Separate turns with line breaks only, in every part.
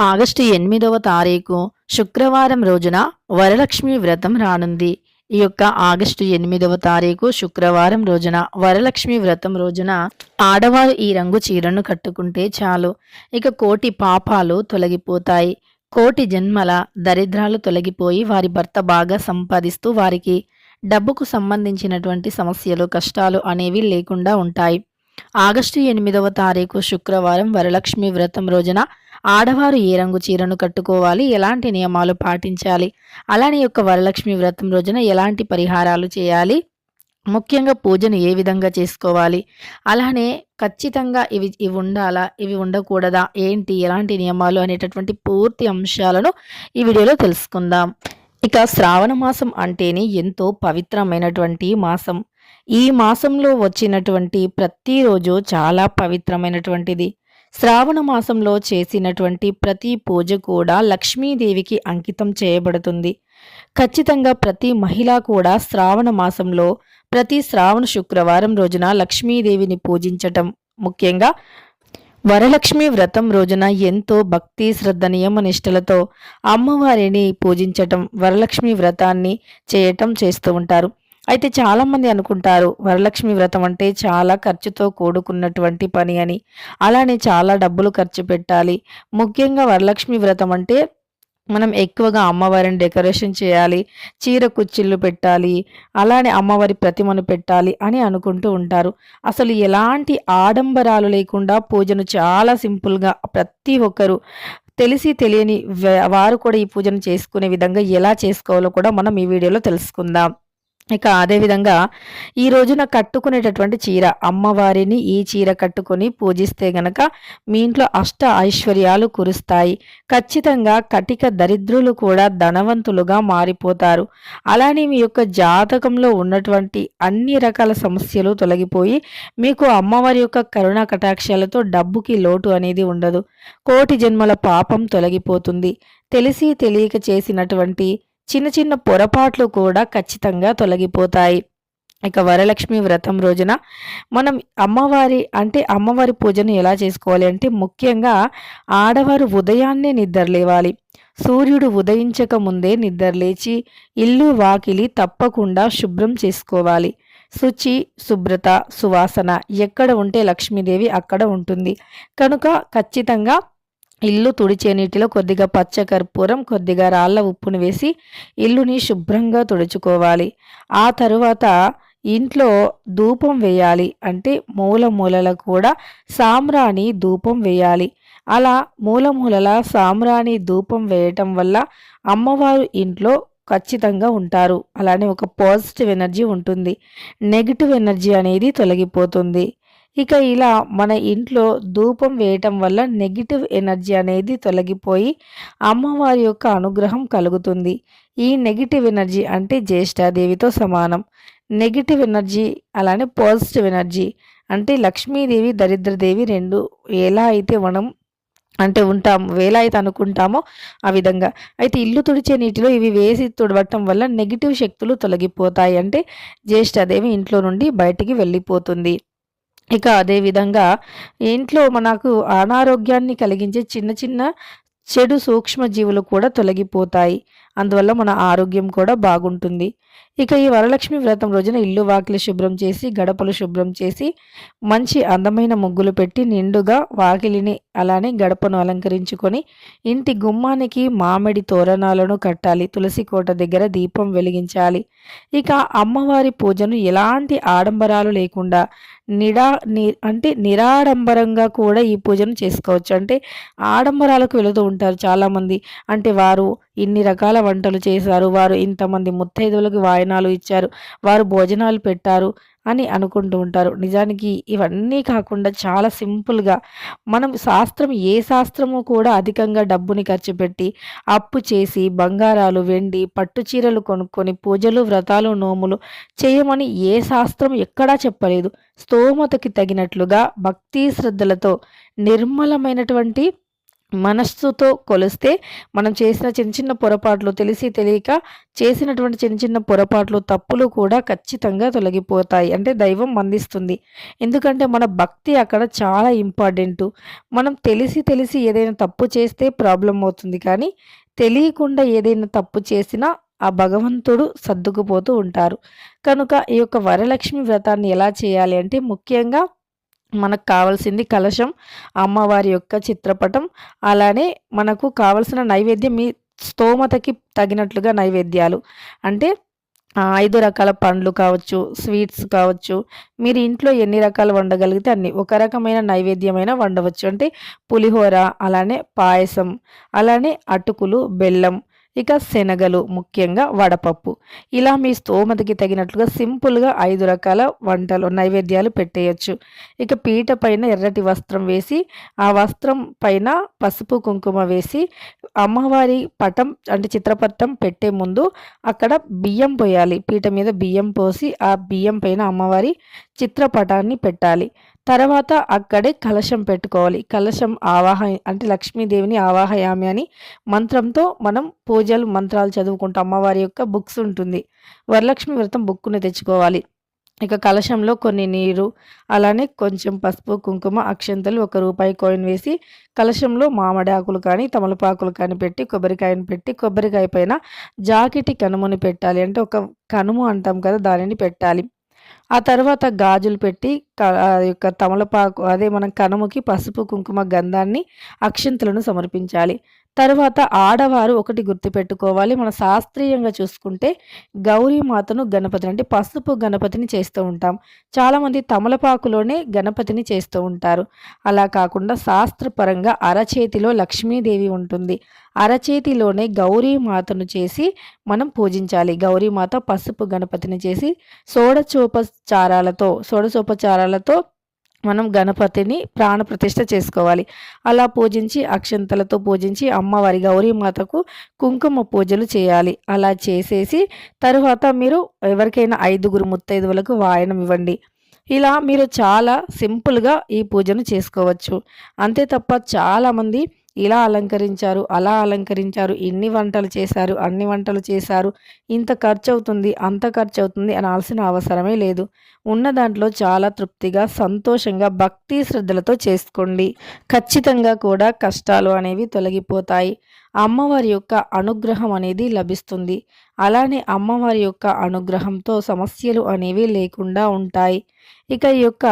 August ఎనిమిదవ తారీఖు శుక్రవారం రోజున వరలక్ష్మి వ్రతం రానుంది. ఈ యొక్క ఆగస్టు ఎనిమిదవ తారీఖు శుక్రవారం రోజున వరలక్ష్మి వ్రతం రోజున ఆడవారు ఈ రంగు చీరను కట్టుకుంటే చాలు. ఇక కోటి పాపాలు తొలగిపోతాయి. కోటి జన్మల దరిద్రాలు తొలగిపోయి వారి భర్త బాగా సంపాదిస్తూ వారికి డబ్బుకు సంబంధించినటువంటి సమస్యలు కష్టాలు అనేవి లేకుండా ఉంటాయి. ఆగస్టు ఎనిమిదవ తారీఖు శుక్రవారం వరలక్ష్మి వ్రతం రోజున ఆడవారు ఏ రంగు చీరను కట్టుకోవాలి? ఎలాంటి నియమాలు పాటించాలి? అలానే యొక్క వరలక్ష్మి వ్రతం రోజున ఎలాంటి పరిహారాలు చేయాలి? ముఖ్యంగా పూజను ఏ విధంగా చేసుకోవాలి? అలానే ఖచ్చితంగా ఇవి ఇవి ఉండాలా? ఇవి ఉండకూడదా? ఏంటి? ఎలాంటి నియమాలు? అనేటటువంటి పూర్తి అంశాలను ఈ వీడియోలో తెలుసుకుందాం. ఇక శ్రావణ మాసం అంటేనే ఎంతో పవిత్రమైనటువంటి మాసం. ఈ మాసంలో వచ్చినటువంటి ప్రతిరోజు చాలా పవిత్రమైనటువంటిది. శ్రావణ మాసంలో చేసినటువంటి ప్రతి పూజ కూడా లక్ష్మీదేవికి అంకితం చేయబడుతుంది. ఖచ్చితంగా ప్రతి మహిళ కూడా శ్రావణ మాసంలో ప్రతి శ్రావణ శుక్రవారం రోజున లక్ష్మీదేవిని పూజించటం. ముఖ్యంగా వరలక్ష్మి వ్రతం రోజున ఎంతో భక్తి శ్రద్ధ నియమ నిష్టలతో అమ్మవారిని పూజించటం వరలక్ష్మి వ్రతాన్ని చేయటం చేస్తూ ఉంటారు. అయితే చాలామంది అనుకుంటారు వరలక్ష్మి వ్రతం అంటే చాలా ఖర్చుతో కూడుకున్నటువంటి పని అని. అలానే చాలా డబ్బులు ఖర్చు పెట్టాలి. ముఖ్యంగా వరలక్ష్మి వ్రతం అంటే మనం ఎక్కువగా అమ్మవారిని డెకరేషన్ చేయాలి చీర కుచ్చిళ్ళు పెట్టాలి అలానే అమ్మవారి ప్రతిమను పెట్టాలి అని అనుకుంటూ ఉంటారు. అసలు ఎలాంటి ఆడంబరాలు లేకుండా పూజను చాలా సింపుల్గా ప్రతి ఒక్కరు తెలిసి తెలియని వారు కూడా ఈ పూజను చేసుకునే విధంగా ఎలా చేసుకోవాలో కూడా మనం ఈ వీడియోలో తెలుసుకుందాం. ఇక అదేవిధంగా ఈ రోజున కట్టుకునేటటువంటి చీర అమ్మవారిని ఈ చీర కట్టుకొని పూజిస్తే గనక మీ ఇంట్లో అష్ట ఐశ్వర్యాలు కురుస్తాయి. ఖచ్చితంగా కటిక దరిద్రులు కూడా ధనవంతులుగా మారిపోతారు. అలానే మీ యొక్క జాతకంలో ఉన్నటువంటి అన్ని రకాల సమస్యలు తొలగిపోయి మీకు అమ్మవారి యొక్క కరుణా కటాక్షాలతో డబ్బుకి లోటు అనేది ఉండదు. కోటి జన్మల పాపం తొలగిపోతుంది. తెలిసి తెలియక చేసినటువంటి చిన్న చిన్న పొరపాట్లు కూడా ఖచ్చితంగా తొలగిపోతాయి. ఇక వరలక్ష్మి వ్రతం రోజున మనం అమ్మవారి అంటే అమ్మవారి పూజను ఎలా చేసుకోవాలి అంటే ముఖ్యంగా ఆడవారు ఉదయాన్నే నిద్రలేవాలి సూర్యుడు ఉదయించక ముందే నిద్రలేచి ఇల్లు వాకిలి తప్పకుండా శుభ్రం చేసుకోవాలి. శుచి శుభ్రత సువాసన ఎక్కడ ఉంటే లక్ష్మీదేవి అక్కడ ఉంటుంది. కనుక ఖచ్చితంగా ఇల్లు తుడిచే నీటిలో కొద్దిగా పచ్చ కర్పూరం కొద్దిగా రాళ్ళ ఉప్పును వేసి ఇల్లుని శుభ్రంగా తుడుచుకోవాలి. ఆ తరువాత ఇంట్లో ధూపం వేయాలి అంటే మూల మూలల కూడా సామ్రాణి ధూపం వేయాలి. అలా మూల మూలల సామ్రాణి ధూపం వేయటం వల్ల అమ్మవారు ఇంట్లో ఖచ్చితంగా ఉంటారు. అలానే ఒక పాజిటివ్ ఎనర్జీ ఉంటుంది. నెగిటివ్ ఎనర్జీ అనేది తొలగిపోతుంది. ఇక ఇలా మన ఇంట్లో ధూపం వేయటం వల్ల నెగిటివ్ ఎనర్జీ అనేది తొలగిపోయి అమ్మవారి యొక్క అనుగ్రహం కలుగుతుంది. ఈ నెగిటివ్ ఎనర్జీ అంటే జ్యేష్ఠాదేవితో సమానం. నెగిటివ్ ఎనర్జీ అలానే పాజిటివ్ ఎనర్జీ అంటే లక్ష్మీదేవి దరిద్రదేవి రెండు ఎలా అయితే మనం అంటే ఉంటాం వేలా అయితే అనుకుంటామో ఆ విధంగా. అయితే ఇల్లు తుడిచే నీటిలో ఇవి వేసి తుడవటం వల్ల నెగిటివ్ శక్తులు తొలగిపోతాయి. అంటే జ్యేష్ఠదేవి ఇంట్లో నుండి బయటికి వెళ్ళిపోతుంది. ఇక అదేవిధంగా ఇంట్లో మనకు అనారోగ్యాన్ని కలిగించే చిన్న చిన్న చెడు సూక్ష్మజీవులు కూడా తొలగిపోతాయి. అందువల్ల మన ఆరోగ్యం కూడా బాగుంటుంది. ఇక ఈ వరలక్ష్మి వ్రతం రోజున ఇల్లు వాకిలి శుభ్రం చేసి గడపలు శుభ్రం చేసి మంచి అందమైన ముగ్గులు పెట్టి నిండుగా వాకిలిని అలానే గడపను అలంకరించుకొని ఇంటి గుమ్మానికి మామిడి తోరణాలను కట్టాలి. తులసి కోట దగ్గర దీపం వెలిగించాలి. ఇక అమ్మవారి పూజను ఎలాంటి ఆడంబరాలు లేకుండా నిడా ని అంటే నిరాడంబరంగా కూడా ఈ పూజను చేసుకోవచ్చు. అంటే ఆడంబరాలకు వెళుతూ ఉంటారు చాలామంది. అంటే వారు ఇన్ని రకాల వంటలు చేశారు. వారు ఇంతమంది ముత్తైదువులకు వాయనాలు ఇచ్చారు. వారు భోజనాలు పెట్టారు. అని అనుకుంటూ ఉంటారు. నిజానికి ఇవన్నీ కాకుండా చాలా సింపుల్గా మనం శాస్త్రం ఏ శాస్త్రము కూడా అధికంగా డబ్బుని ఖర్చు పెట్టి అప్పు చేసి బంగారాలు వెండి పట్టు చీరలు కొనుక్కొని పూజలు వ్రతాలు నోములు చేయమని ఏ శాస్త్రం ఎక్కడా చెప్పలేదు. స్తోమతకి తగినట్లుగా భక్తి శ్రద్ధలతో నిర్మలమైనటువంటి మనస్సుతో కొలిస్తే మనం చేసిన చిన్న చిన్న పొరపాట్లు తెలిసి తెలియక చేసినటువంటి చిన్న చిన్న పొరపాట్లు తప్పులు కూడా ఖచ్చితంగా తొలగిపోతాయి. అంటే దైవం మందిస్తుంది ఎందుకంటే మన భక్తి అక్కడ చాలా ఇంపార్టెంట్. మనం తెలిసి తెలిసి ఏదైనా తప్పు చేస్తే ప్రాబ్లం అవుతుంది. కానీ తెలియకుండా ఏదైనా తప్పు చేసినా ఆ భగవంతుడు సర్దుకుపోతూ ఉంటారు. కనుక ఈ యొక్క వరలక్ష్మి వ్రతాన్ని ఎలా చేయాలి అంటే ముఖ్యంగా మనకు కావాల్సింది కలశం అమ్మవారి యొక్క చిత్రపటం. అలానే మనకు కావలసిన నైవేద్యం మీ స్తోమతకి తగినట్లుగా నైవేద్యాలు. అంటే ఐదు రకాల పండ్లు కావచ్చు స్వీట్స్ కావచ్చు మీరు ఇంట్లో ఎన్ని రకాలు వండగలిగితే అన్ని. ఒక రకమైన నైవేద్యమైన వండవచ్చు. అంటే పులిహోర అలానే పాయసం అలానే అటుకులు బెల్లం ఇక శనగలు ముఖ్యంగా వడపప్పు. ఇలా మీ స్తోమతకి తగినట్లుగా సింపుల్గా ఐదు రకాల వంటలు నైవేద్యాలు పెట్టేయచ్చు. ఇక పీట పైన ఎర్రటి వస్త్రం వేసి ఆ వస్త్రం పైన పసుపు కుంకుమ వేసి అమ్మవారి పటం అంటే చిత్రపటం పెట్టే ముందు అక్కడ బియ్యం పోయాలి. పీట మీద బియ్యం పోసి ఆ బియ్యం పైన అమ్మవారి చిత్రపటాన్ని పెట్టాలి. తర్వాత అక్కడే కలశం పెట్టుకోవాలి. కలశం ఆవాహ అంటే లక్ష్మీదేవిని ఆవాహయామి అని మంత్రంతో మనం పూజలు మంత్రాలు చదువుకుంటాం. అమ్మవారి యొక్క బుక్స్ ఉంటుంది. వరలక్ష్మి వ్రతం బుక్కుని తెచ్చుకోవాలి. ఇక కలశంలో కొన్ని నీరు అలానే కొంచెం పసుపు కుంకుమ అక్షంతలు ఒక రూపాయి కాయిన్ వేసి కలశంలో మామిడి ఆకులు కానీ తమలపాకులు కానీ పెట్టి కొబ్బరికాయను పెట్టి కొబ్బరికాయ పైన జాకెటి కనుమని పెట్టాలి. అంటే ఒక కనుము అంటాం కదా దానిని పెట్టాలి. ఆ తర్వాత గాజులు పెట్టి యొక్క తమలపాకు అదే మనం కనుమకి పసుపు కుంకుమ గంధాన్ని అక్షంతులను సమర్పించాలి. తర్వాత ఆడవారు ఒకటి గుర్తుపెట్టుకోవాలి. మన శాస్త్రీయంగా చూసుకుంటే గౌరీమాతను గణపతిని అంటే పసుపు గణపతిని చేస్తూ ఉంటాం. చాలామంది తమలపాకులోనే గణపతిని చేస్తూ ఉంటారు. అలా కాకుండా శాస్త్రపరంగా అరచేతిలో లక్ష్మీదేవి ఉంటుంది. అరచేతిలోనే గౌరీమాతను చేసి మనం పూజించాలి. గౌరీమాత పసుపు గణపతిని చేసి సోడచోపచారాలతో షోడశోపచారాలతో మనం గణపతిని ప్రాణప్రతిష్ఠ చేసుకోవాలి. అలా పూజించి అక్షంతలతో పూజించి అమ్మవారి గౌరీమాతకు కుంకుమ పూజలు చేయాలి. అలా చేసేసి తరువాత మీరు ఎవరికైనా ఐదుగురు ముత్తైదువులకు వాయనం ఇవ్వండి. ఇలా మీరు చాలా సింపుల్గా ఈ పూజను చేసుకోవచ్చు. అంతే తప్ప చాలామంది ఇలా అలంకరించారు అలా అలంకరించారు ఇన్ని వంటలు చేశారు అన్ని వంటలు చేశారు ఇంత ఖర్చు అవుతుంది అంత ఖర్చు అవుతుంది అనాల్సిన అవసరమే లేదు. ఉన్న దాంట్లో చాలా తృప్తిగా సంతోషంగా భక్తి శ్రద్ధలతో చేసుకోండి. ఖచ్చితంగా కూడా కష్టాలు అనేవి తొలగిపోతాయి. అమ్మవారి యొక్క అనుగ్రహం అనేది లభిస్తుంది. అలానే అమ్మవారి యొక్క అనుగ్రహంతో సమస్యలు అనేవి లేకుండా ఉంటాయి. ఇక ఈ యొక్క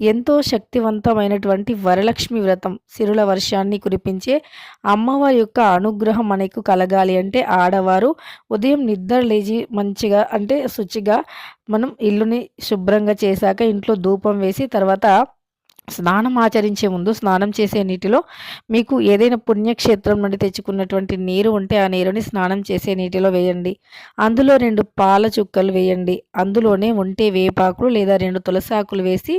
ఎంతో శక్తివంతమైనటువంటి వరలక్ష్మి వ్రతం సిరుల వర్షాన్ని కురిపించే అమ్మవారి యొక్క అనుగ్రహం మనకు కలగాలి అంటే ఆడవారు ఉదయం నిద్ర లేచి మంచిగా అంటే శుచిగా మనం ఇల్లుని శుభ్రంగా చేశాక ఇంట్లో ధూపం వేసి తర్వాత స్నానం ఆచరించే ముందు స్నానం చేసే నీటిలో మీకు ఏదైనా పుణ్యక్షేత్రం నుండి తెచ్చుకున్నటువంటి నీరు ఉంటే ఆ నీరుని స్నానం చేసే నీటిలో వేయండి. అందులో రెండు పాల చుక్కలు వేయండి. అందులోనే ఉంటే వేపాకులు లేదా రెండు తులసాకులు వేసి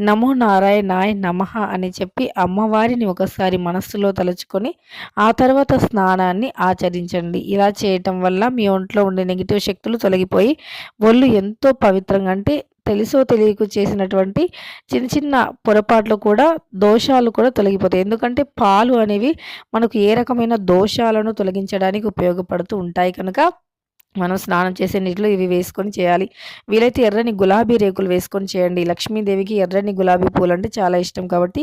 నమో నారాయణాయ నమః అని చెప్పి అమ్మవారిని ఒకసారి మనస్సులో తలుచుకొని ఆ తర్వాత స్నానాన్ని ఆచరించండి. ఇలా చేయటం వల్ల మీ ఒంట్లో ఉండే నెగిటివ్ శక్తులు తొలగిపోయి ఒళ్ళు ఎంతో పవిత్రంగా అంటే తెలుసో తెలియకు చేసినటువంటి చిన్న చిన్న పొరపాట్లు కూడా దోషాలు కూడా తొలగిపోతాయి. ఎందుకంటే పాలు అనేవి మనకు ఏ రకమైన దోషాలను తొలగించడానికి ఉపయోగపడుతూ ఉంటాయి కనుక మనం స్నానం చేసే నీటిలో ఇవి వేసుకొని చేయాలి. వీలైతే ఎర్రని గులాబీ రేకులు వేసుకొని చేయండి. లక్ష్మీదేవికి ఎర్రని గులాబీ పూలు అంటే చాలా ఇష్టం కాబట్టి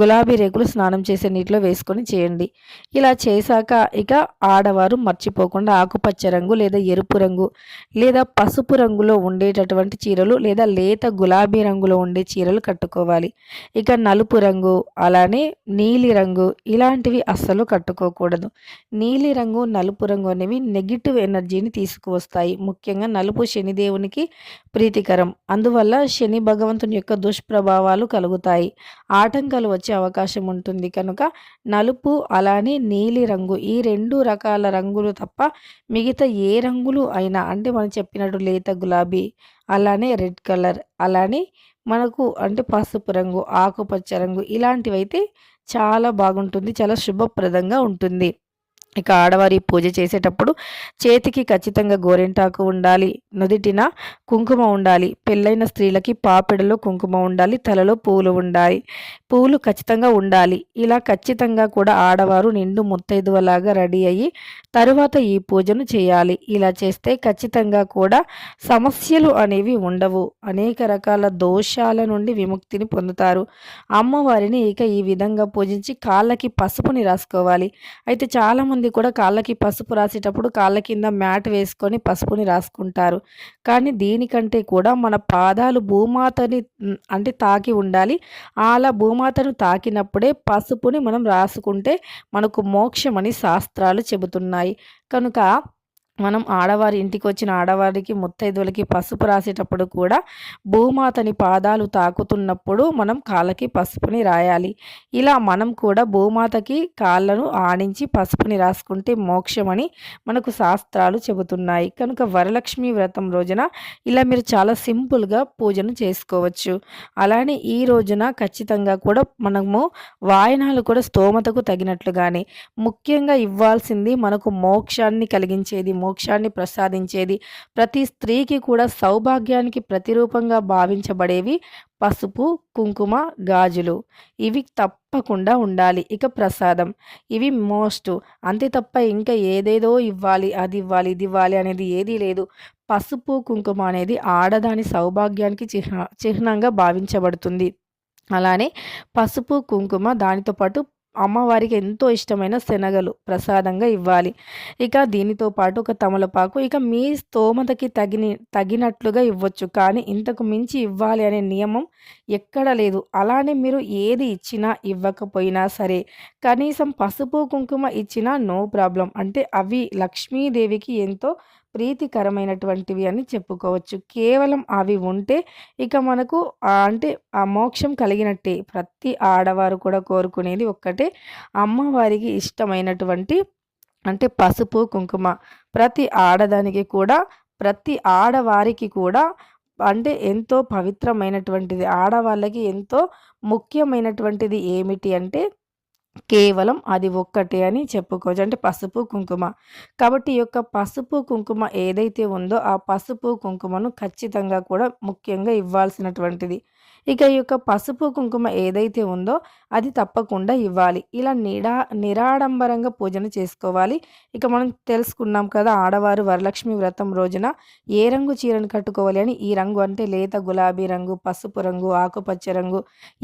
గులాబీ రేకులు స్నానం చేసే నీటిలో వేసుకొని చేయండి. ఇలా చేశాక ఇక ఆడవారు మర్చిపోకుండా ఆకుపచ్చ రంగు లేదా ఎరుపు రంగు లేదా పసుపు రంగులో ఉండేటటువంటి చీరలు లేదా లేత గులాబీ రంగులో ఉండే చీరలు కట్టుకోవాలి. ఇక నలుపు రంగు అలానే నీలి రంగు ఇలాంటివి అస్సలు కట్టుకోకూడదు. నీలి రంగు నలుపు రంగు అనేవి నెగిటివ్ ఎనర్జీని తీసుకువస్తాయి. ముఖ్యంగా నలుపు శనిదేవునికి ప్రీతికరం. అందువల్ల శని భగవంతుని యొక్క దుష్ప్రభావాలు కలుగుతాయి. ఆటంకాలు వచ్చే అవకాశం ఉంటుంది. కనుక నలుపు అలానే నీలి రంగు ఈ రెండు రకాల రంగులు తప్ప మిగతా ఏ రంగులు అయినా అంటే మనం చెప్పినట్టు లేత గులాబీ అలానే రెడ్ కలర్ అలానే మనకు అంటే పసుపు రంగు ఆకుపచ్చ రంగు ఇలాంటివైతే చాలా బాగుంటుంది. చాలా శుభప్రదంగా ఉంటుంది. ఇక ఆడవారి పూజ చేసేటప్పుడు చేతికి ఖచ్చితంగా గోరింటాకు ఉండాలి నుదిటిన కుంకుమ ఉండాలి పెళ్ళైన స్త్రీలకి పాపిడలో కుంకుమ ఉండాలి తలలో పూలు ఉండాలి పూలు ఖచ్చితంగా ఉండాలి. ఇలా ఖచ్చితంగా కూడా ఆడవారు నిండు ముత్తైదువలాగా రెడీ అయ్యి తరువాత ఈ పూజను చేయాలి. ఇలా చేస్తే ఖచ్చితంగా కూడా సమస్యలు అనేవి ఉండవు. అనేక రకాల దోషాల నుండి విముక్తిని పొందుతారు. అమ్మవారిని ఇక ఈ విధంగా పూజించి కాళ్ళకి పసుపుని రాసుకోవాలి. అయితే చాలామంది కొంతమంది కూడా కాళ్ళకి పసుపు రాసేటప్పుడు కాళ్ళ కింద మ్యాట్ వేసుకొని పసుపుని రాసుకుంటారు. కానీ దీనికంటే కూడా మన పాదాలు భూమాతని అంటే తాకి ఉండాలి. అలా భూమాతను తాకినప్పుడే పసుపుని మనం రాసుకుంటే మనకు మోక్షమని శాస్త్రాలు చెబుతున్నాయి. కనుక మనం ఆడవారి ఇంటికి వచ్చిన ఆడవారికి ముత్తైదువులకి పసుపు రాసేటప్పుడు కూడా భూమాతని పాదాలు తాకుతున్నప్పుడు మనం కాళ్ళకి పసుపుని రాయాలి. ఇలా మనం కూడా భూమాతకి కాళ్ళను ఆడించి పసుపుని రాసుకుంటే మోక్షమని మనకు శాస్త్రాలు చెబుతున్నాయి. కనుక వరలక్ష్మి వ్రతం రోజున ఇలా మీరు చాలా సింపుల్గా పూజను చేసుకోవచ్చు. అలానే ఈ రోజున ఖచ్చితంగా కూడా మనము వాయనాలు కూడా స్తోమతకు తగినట్లుగానే ముఖ్యంగా ఇవ్వాల్సింది మనకు మోక్షాన్ని కలిగించేది మోక్షాన్ని ప్రసాదించేది. ప్రతి స్త్రీకి కూడా సౌభాగ్యానికి ప్రతిరూపంగా భావించబడేవి పసుపు కుంకుమ గాజులు. ఇవి తప్పకుండా ఉండాలి. ఇక ప్రసాదం. ఇవి మోస్ట్. అంతే తప్ప ఇంకా ఏదేదో ఇవ్వాలి అది ఇవ్వాలి ఇది ఇవ్వాలి అనేది ఏదీ లేదు. పసుపు కుంకుమ అనేది ఆడదాని సౌభాగ్యానికి చిహ్న చిహ్నంగా భావించబడుతుంది. అలానే పసుపు కుంకుమ దానితో పాటు అమ్మవారికి ఎంతో ఇష్టమైన శనగలు ప్రసాదంగా ఇవ్వాలి. ఇక దీనితో పాటు ఒక తమలపాకు. ఇక మీ స్తోమతకి తగిన తగినట్లుగా ఇవ్వచ్చు. కానీ ఇంతకు మించి ఇవ్వాలి అనే నియమం ఎక్కడ లేదు. అలానే మీరు ఏది ఇచ్చినా ఇవ్వకపోయినా సరే కనీసం పసుపు కుంకుమ ఇచ్చినా నో ప్రాబ్లం. అంటే అవి లక్ష్మీదేవికి ఎంతో ప్రీతికరమైనటువంటివి అని చెప్పుకోవచ్చు. కేవలం అవి ఉంటే ఇక మనకు అంటే ఆ మోక్షం కలిగినట్టే. ప్రతి ఆడవారు కూడా కోరుకునేది ఒక్కటే. అమ్మవారికి ఇష్టమైనటువంటి అంటే పసుపు కుంకుమ ప్రతి ఆడదానికి కూడా ప్రతి ఆడవారికి కూడా అంటే ఎంతో పవిత్రమైనటువంటిది. ఆడవాళ్ళకి ఎంతో ముఖ్యమైనటువంటిది ఏమిటి అంటే కేవలం అది ఒక్కటే అని చెప్పుకోవచ్చు. అంటే పసుపు కుంకుమ. కాబట్టి ఈ యొక్క పసుపు కుంకుమ ఏదైతే ఉందో ఆ పసుపు కుంకుమను ఖచ్చితంగా కూడా ముఖ్యంగా ఇవ్వాల్సినటువంటిది. ఇక ఈ యొక్క పసుపు కుంకుమ ఏదైతే ఉందో అది తప్పకుండా ఇవ్వాలి. ఇలా నిడా నిరాడంబరంగా పూజను చేసుకోవాలి. ఇక మనం తెలుసుకున్నాం కదా ఆడవారు వరలక్ష్మి వ్రతం రోజున ఏ రంగు చీరను కట్టుకోవాలి అని? ఈ రంగు అంటే లేత గులాబీ రంగు పసుపు రంగు ఆకుపచ్చ రంగు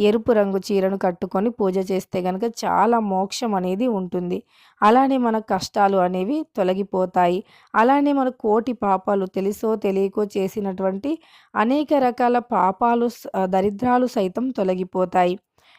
ఎరుపు రంగు చీరను కట్టుకొని పూజ చేస్తే కనుక చాలా మోక్షం అనేది ఉంటుంది. అలానే మన కష్టాలు అనేవి తొలగిపోతాయి. అలానే మన కోటి పాపాలు తెలుసో తెలియకో చేసినటువంటి అనేక రకాల పాపాలు దరిద్రాలు సైతం తొలగిపోతాయి.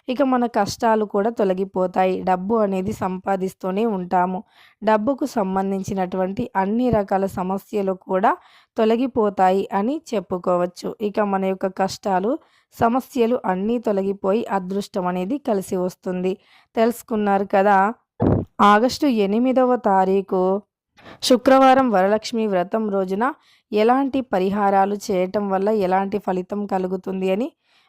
ఇక మన కష్టాలు కూడా తొలగిపోతాయి. డబ్బు అనేది సంపాదిస్తూనే ఉంటాము. డబ్బుకు సంబంధించినటువంటి అన్ని రకాల సమస్యలు కూడా తొలగిపోతాయి అని చెప్పుకోవచ్చు. ఇక మన యొక్క కష్టాలు సమస్యలు అన్నీ తొలగిపోయి అదృష్టం అనేది కలిసి వస్తుంది. తెలుసుకున్నారు కదా? ఆగస్టు ఎనిమిదవ తారీఖు శుక్రవారం వరలక్ష్మి వ్రతం రోజున ఎలాంటి పరిహారాలు చేయటం వల్ల ఎలాంటి ఫలితం కలుగుతుంది అని